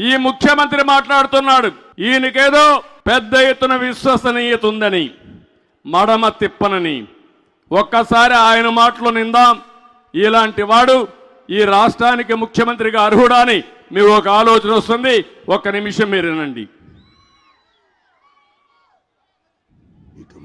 ఈ ముఖ్యమంత్రి మాట్లాడుతున్నాడు. ఈయనకేదో పెద్ద ఎత్తున విశ్వసనీయత ఉందని మడమ తిప్పనని. ఒక్కసారి ఆయన మాటలు నిందాం. ఇలాంటి వాడు ఈ రాష్ట్రానికి ముఖ్యమంత్రిగా అర్హుడా అని మీకు ఒక ఆలోచన వస్తుంది. ఒక్క నిమిషం మీరు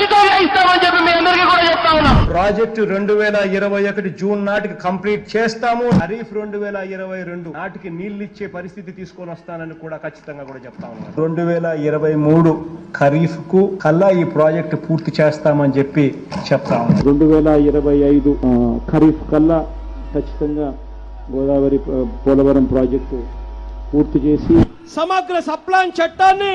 ఉచితంగా ఇస్తామని చెప్పి మీ అందరికీ కూడా చెప్తా ఉన్నా. ప్రాజెక్టు రెండు వేల ఇరవై ఒకటి జూన్ నాటికి కంప్లీట్ చేస్తాము. ఖరీఫ్ రెండు వేల ఇరవై రెండు నాటికి నీళ్ళు ఇచ్చే పరిస్థితి తీసుకొని వస్తానని కూడా ఖచ్చితంగా కూడా చెప్తా ఉన్నాను రెండు వేల ఇరవై మూడు ఖరీఫ్కు కల్లా ఈ ప్రాజెక్టు పూర్తి చేస్తామని చెప్పి చెప్తా ఉన్నాను రెండు వేల ఇరవై ఐదు ఖరీఫ్ కల్లా ఖచ్చితంగా గోదావరి పోలవరం ప్రాజెక్టు పూర్తి చేసి సమగ్ర సప్లాన్ చట్టాన్ని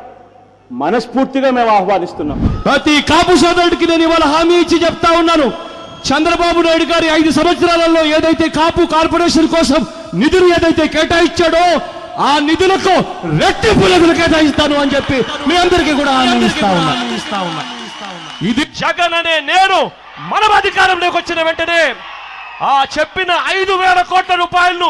మనస్ఫూర్తిగా మేము ఆహ్వానిస్తున్నాం. ప్రతి కాపు సోదరుడికి నేను ఇవాళ హామీ ఇచ్చి చెప్తా ఉన్నాను. చంద్రబాబు నాయుడు గారి ఐదు సంవత్సరాలలో ఏదైతే కాపు కార్పొరేషన్ కోసం నిధులు ఏదైతే కేటాయించాడో ఆ నిధులకు రెట్టింపు నిధులు కేటాయిస్తాను అని చెప్పి మీ అందరికీ కూడా హామీ ఇస్తా ఉన్నా. ఇది జగన్ అనే నేను మనం అధికారంలోకి వచ్చిన వెంటనే ఆ చెప్పిన ఐదు వేల కోట్ల రూపాయలను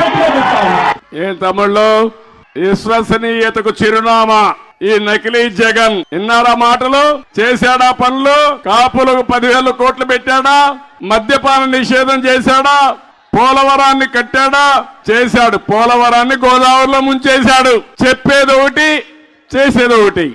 ఏం తమ్ముళ్ళు? విశ్వసనీయతకు చిరునామా. ఈ నకిలీ జగన్ విన్నారా మాటలు? చేశాడా పనులు? కాపులకు పదివేల కోట్లు పెట్టాడా? మద్యపాన నిషేధం చేశాడా? పోలవరాన్ని కట్టాడా? చేశాడు. పోలవరాన్ని గోదావరిలో ముంచేశాడు. చెప్పేది ఒకటి చేసేది ఒకటి